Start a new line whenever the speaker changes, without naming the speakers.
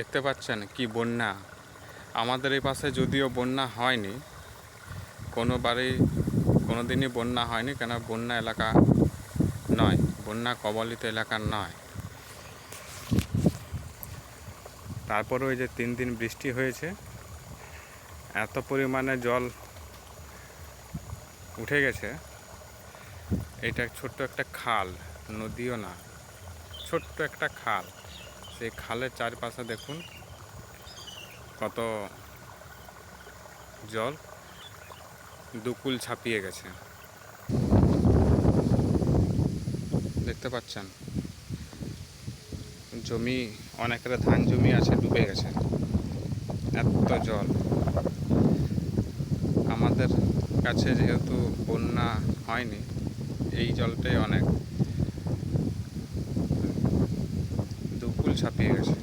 দেখতে পাচ্ছেন কি বন্যা? আমাদের এই পাশে যদিও বন্যা হয়নি, কোনো বাড়ি কোনো দিনই বন্যা হয়নি, কেন বন্যা এলাকা নয়, বন্যা কবলিত এলাকা নয়। তারপরে ওই যে তিন দিন বৃষ্টি হয়েছে, এত পরিমাণে জল উঠে গেছে, এটা ছোট্ট একটা খাল, নদীও না, ছোট্ট একটা খাল। সেই খালের চারপাশে দেখুন কত জল দুকুল ছাপিয়ে গেছে। দেখতে পাচ্ছেন? জমি, অনেকের ধান জমি আছে, ডুবে গেছে। এত জল। আমাদের কাছে যেহেতু বন্যা হয়নি, এই জলটাই অনেক দুকুল ছাপিয়ে গেছে